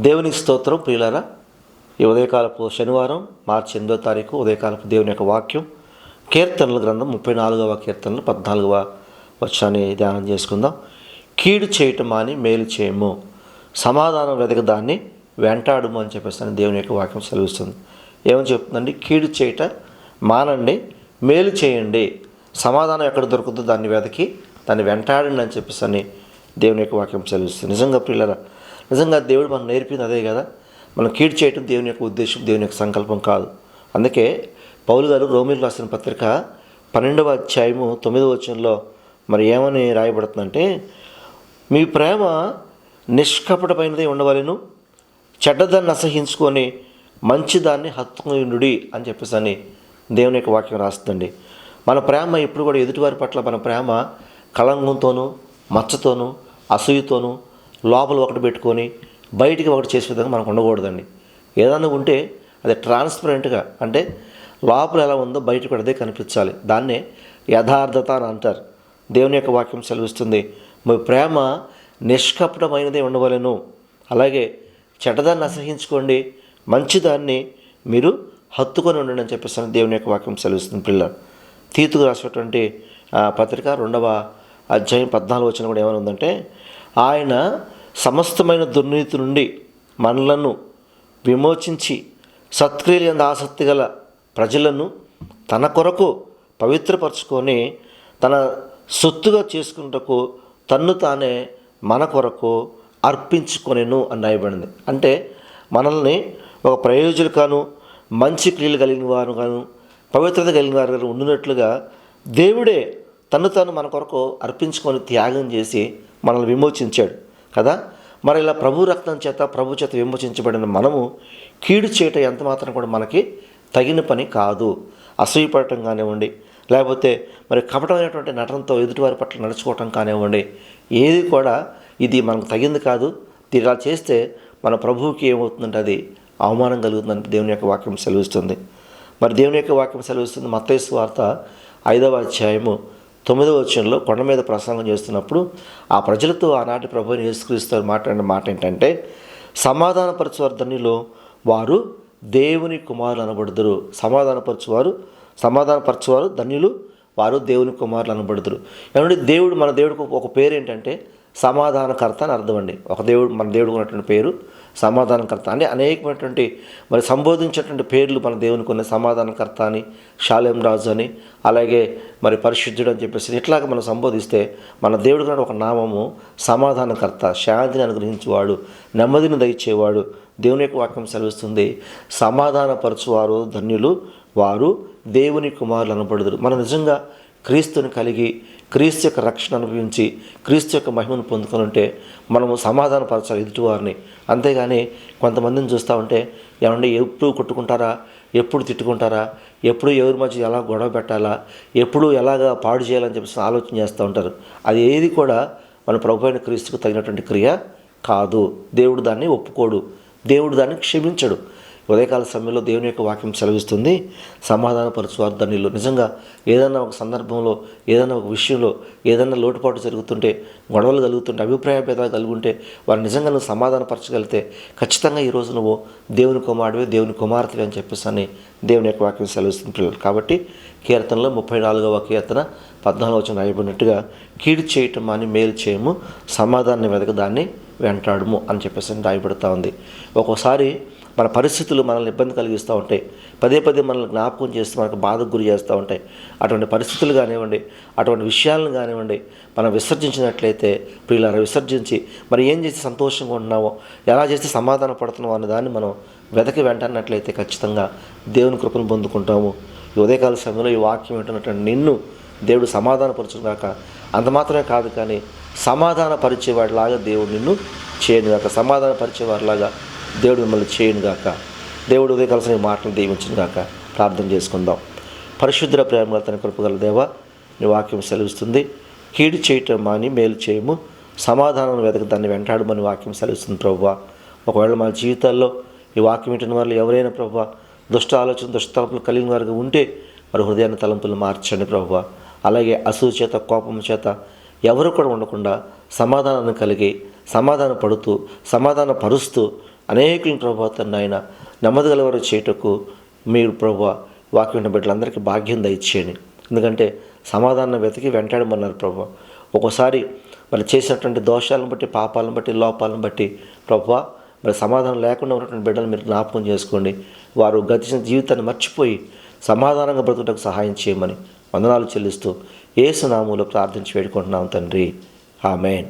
దేవుని స్తోత్రం ప్రియులారా ఈ ఉదయకాలపు శనివారం మార్చి ఎనిమిదో తారీఖు ఉదయకాలపు దేవుని యొక్క వాక్యం కీర్తనల గ్రంథం ముప్పై నాలుగవ కీర్తనలు పద్నాలుగవ వచ్చాన్ని ధ్యానం చేసుకుందాం. కీడు చేయటం మాని మేలు చేయము. సమాధానం వెతకదాన్ని వెంటాడుము అని చెప్పేసి దేవుని యొక్క వాక్యం సెలవిస్తుంది. ఏమని చెప్తుందండి? కీడు చేయట మానండి మేలు చేయండి. సమాధానం ఎక్కడ దొరుకుతుందో దాన్ని వెతకి దాన్ని వెంటాడండి అని చెప్పేసి దేవుని యొక్క వాక్యం సెలవిస్తుంది. నిజంగా పిల్లల నిజంగా దేవుడు మనం నేర్పింది అదే కదా? మనం కీడ్ చేయటం దేవుని యొక్క ఉద్దేశం దేవుని యొక్క సంకల్పం కాదు. అందుకే పౌలు గారు రోమిల్ రాసిన పత్రిక పన్నెండవ అధ్యాయము తొమ్మిదవ వచనంలో మరి ఏమని రాయబడుతుందంటే మీ ప్రేమ నిష్కపటమైనది ఉండవలను చెడ్డదాన్ని అసహించుకొని మంచిదాన్ని హత్తుకుండి అని చెప్పేసి అని దేవుని యొక్క వాక్యం రాస్తుందండి. మన ప్రేమ ఎప్పుడు కూడా ఎదుటివారి పట్ల మన ప్రేమ కళంగంతోనూ మచ్చతోనూ అసూయతోనూ లోపల ఒకటి పెట్టుకొని బయటికి ఒకటి చేసే విధంగా మనకు ఉండకూడదండి. ఏదైనా ఉంటే అది ట్రాన్స్పరెంట్గా అంటే లోపల ఎలా ఉందో బయట కూడా అదే కనిపించాలి. దాన్నే యథార్థత అని అంటారు. దేవుని యొక్క వాక్యం సెలవిస్తుంది. మీ ప్రేమ నిష్కపటమైనదే ఉండవలను. అలాగే చెడ్డదాన్ని అసహించుకోండి. మంచిదాన్ని మీరు హత్తుకొని ఉండండి అని చెప్పేసి దేవుని యొక్క వాక్యం సెలవిస్తుంది పిల్లలు. తీతుకు రాసినటువంటి ఆ, పత్రిక రెండవ అధ్యాయం పద్నాలుగు వచ్చిన కూడా ఏమైనా ఉందంటే ఆయన సమస్తమైన దుర్నీతి నుండి మనలను విమోచించి సత్క్రియలు ఎందు ఆసక్తి గల ప్రజలను తన కొరకు పవిత్రపరచుకొని తన సొత్తుగా చేసుకున్నటకు తన్ను తానే మన కొరకు అర్పించుకొనేను అని రాయబడింది. అంటే మనల్ని ఒక ప్రయోజకులుగాను మంచి క్రియలు కలిగిన వారు గాను పవిత్రత కలిగిన వారు గాను ఉండినట్లుగా దేవుడే తను తాను మన కొరకు అర్పించుకొని త్యాగం చేసి మనల్ని విమోచించాడు కదా? మరి ఇలా ప్రభు రక్తం చేత ప్రభు చేత విమోచించబడిన మనము కీడు చేయటం ఎంత మాత్రం కూడా మనకి తగిన పని కాదు. అసూయపడటం కానివ్వండి లేకపోతే మరి కపటమైనటువంటి నటనతో ఎదుటివారి పట్ల నడుచుకోవటం కానివ్వండి ఏది కూడా ఇది మనకు తగింది కాదు. ఇది ఇలా చేస్తే మన ప్రభువుకి ఏమవుతుందంటే అది అవమానం కలుగుతుందని దేవుని యొక్క వాక్యం సెలవిస్తుంది. మరి దేవుని యొక్క వాక్యం సెలవిస్తుంది మత్తైసు వార్త ఐదవ అధ్యాయము తొమ్మిదవ వచనంలో కొండ మీద ప్రసంగం చేస్తున్నప్పుడు ఆ ప్రజలతో ఆనాటి ప్రభుని యేసుక్రీస్తు మాట్లాడిన మాట ఏంటంటే సమాధానపరచువారు ధనిలో వారు దేవుని కుమారులు అనబడుదురు. సమాధానపరచువారు సమాధానపరచువారు ధన్యులు వారు దేవుని కుమారులు అనబడుదురు. ఏమంటే దేవుడు మన దేవుడికి ఒక పేరు ఏంటంటే సమాధానకర్త అని అర్థం అండి. ఒక దేవుడు మన దేవుడు ఉన్నటువంటి పేరు. సమాధానకర్త అని అనేకమైనటువంటి మరి సంబోధించేటువంటి పేర్లు మన దేవునికి ఉన్న సమాధానకర్త అని శాలేం రాజు అని అలాగే మరి పరిశుద్ధుడు అని చెప్పేసి ఇట్లాగ మనం సంబోధిస్తే మన దేవుడు కూడా ఒక నామము సమాధానకర్త శాంతిని అనుగ్రహించేవాడు నెమ్మదిని దయచేవాడు దేవుని యొక్క వాక్యం సెలవిస్తుంది. సమాధానపరచువారు ధన్యులు వారు దేవుని కుమారులు అనబడుదురు. మనం నిజంగా క్రీస్తుని కలిగి క్రీస్తు యొక్క రక్షణ అనుభవించి క్రీస్తు యొక్క మహిమను పొందుకొని ఉంటే మనము సమాధానపరచాలి ఎదుటివారిని. అంతేగాని కొంతమందిని చూస్తూ ఉంటే ఏమంటే ఎప్పుడు కొట్టుకుంటారా? ఎప్పుడు తిట్టుకుంటారా? ఎప్పుడు ఎవరి మధ్య ఎలా గొడవ పెట్టాలా? ఎప్పుడు ఎలాగా పాడు చేయాలని చెప్పేసి ఆలోచన చేస్తూ ఉంటారు. అది ఏది కూడా మన ప్రభు అయిన క్రీస్తుకు తగినటువంటి క్రియ కాదు. దేవుడు దాన్ని ఒప్పుకోడు. దేవుడు దాన్ని క్షమించడు. ఉదయకాల సమయంలో దేవుని యొక్క వాక్యం సెలవిస్తుంది. సమాధానపరచువారు దానిలో నిజంగా ఏదైనా ఒక సందర్భంలో ఏదైనా ఒక విషయంలో ఏదైనా లోటుపాటు జరుగుతుంటే గొడవలు కలుగుతుంటే అభిప్రాయ భేదాలు కలుగుంటే వారు నిజంగా నువ్వు సమాధానపరచగలిగితే ఖచ్చితంగా ఈరోజు నువ్వు దేవుని కుమారుడివి దేవుని కుమార్తెవి అని చెప్పేసి అని దేవుని యొక్క వాక్యం సెలవిస్తుంది పిల్లలు. కాబట్టి కీర్తనలో ముప్పై నాలుగవ కీర్తన పద్నాలుగు వచ్చిన రాయబడినట్టుగా కీడు చేయటం అని మేలు చేయము సమాధానం వెతక దాన్ని వెంటాడము అని చెప్పేసి రాయబడుతూ ఉంది. ఒక్కోసారి మన పరిస్థితులు మనల్ని ఇబ్బంది కలిగిస్తూ ఉంటాయి. పదే పదే మనల్ని జ్ఞాపకం చేస్తూ మనకు బాధకు గురి చేస్తూ ఉంటాయి. అటువంటి పరిస్థితులు కానివ్వండి అటువంటి విషయాలను కానివ్వండి మనం విసర్జించినట్లయితే ప్రియులారా విసర్జించి మరి ఏం చేస్తే సంతోషంగా ఉన్నామో ఎలా చేస్తే సమాధాన పడుతున్నామో అనే దాన్ని మనం వెతకి వెంటన్నట్లయితే ఖచ్చితంగా దేవుని కృపను పొందుకుంటాము. ఈ ఉదయకాల సమయంలో ఈ వాక్యం ఏంటన్నటువంటి నిన్ను దేవుడు సమాధానపరచుగాక అంత మాత్రమే కాదు కానీ సమాధాన పరిచేవాడిలాగా దేవుడు నిన్ను చేయనుగాక సమాధాన పరిచేవాడిలాగా దేవుడు మిమ్మల్ని చేయనుగాక దేవుడు ఉదయకాల్సిన మాటలు దీవించిన గాక. ప్రార్థన చేసుకుందాం. పరిశుద్ధ ప్రేమ తన కృపగల దేవ నీ వాక్యం సెలవిస్తుంది. కీడు చేయటం మాని మేలు చేయము. సమాధానం వెతక దాన్ని వెంటాడమని వాక్యం సెలవిస్తుంది ప్రభు ఒకవేళ మన జీవితాల్లో ఈ వాక్యం వింటున్న వాళ్ళు ఎవరైనా ప్రభు దుష్ట ఆలోచన దుష్ట తలపులు కలిగిన వారికి ఉంటే వారి హృదయాన్ని తలంపులు మార్చండి ప్రభు అలాగే అసూయ చేత కోపం చేత ఎవరు కూడా ఉండకుండా సమాధానాన్ని కలిగి సమాధాన పడుతూ సమాధాన పరుస్తూ అనేకులను ప్రభా తండ్రి ఆయన నెమ్మది గలవారు చేయుటకు మీరు ప్రభు వాక్యం ఉన్న బిడ్డలందరికీ భాగ్యం దయచేయండి. ఎందుకంటే సమాధానం వెతికి వెంటాడమన్నారు ప్రభు. ఒక్కోసారి మరి చేసినటువంటి దోషాలను బట్టి పాపాలను బట్టి లోపాలను బట్టి ప్రభు మరి సమాధానం లేకుండా ఉన్నటువంటి బిడ్డలు మీరు జ్ఞాపకం చేసుకోండి. వారు గతించిన జీవితాన్ని మర్చిపోయి సమాధానంగా బ్రతుకుటకు సహాయం చేయమని వందనాలు చెల్లిస్తూ ఏసునామూలో ప్రార్థించి వేడుకుంటున్నాం తండ్రి. ఆమెన్.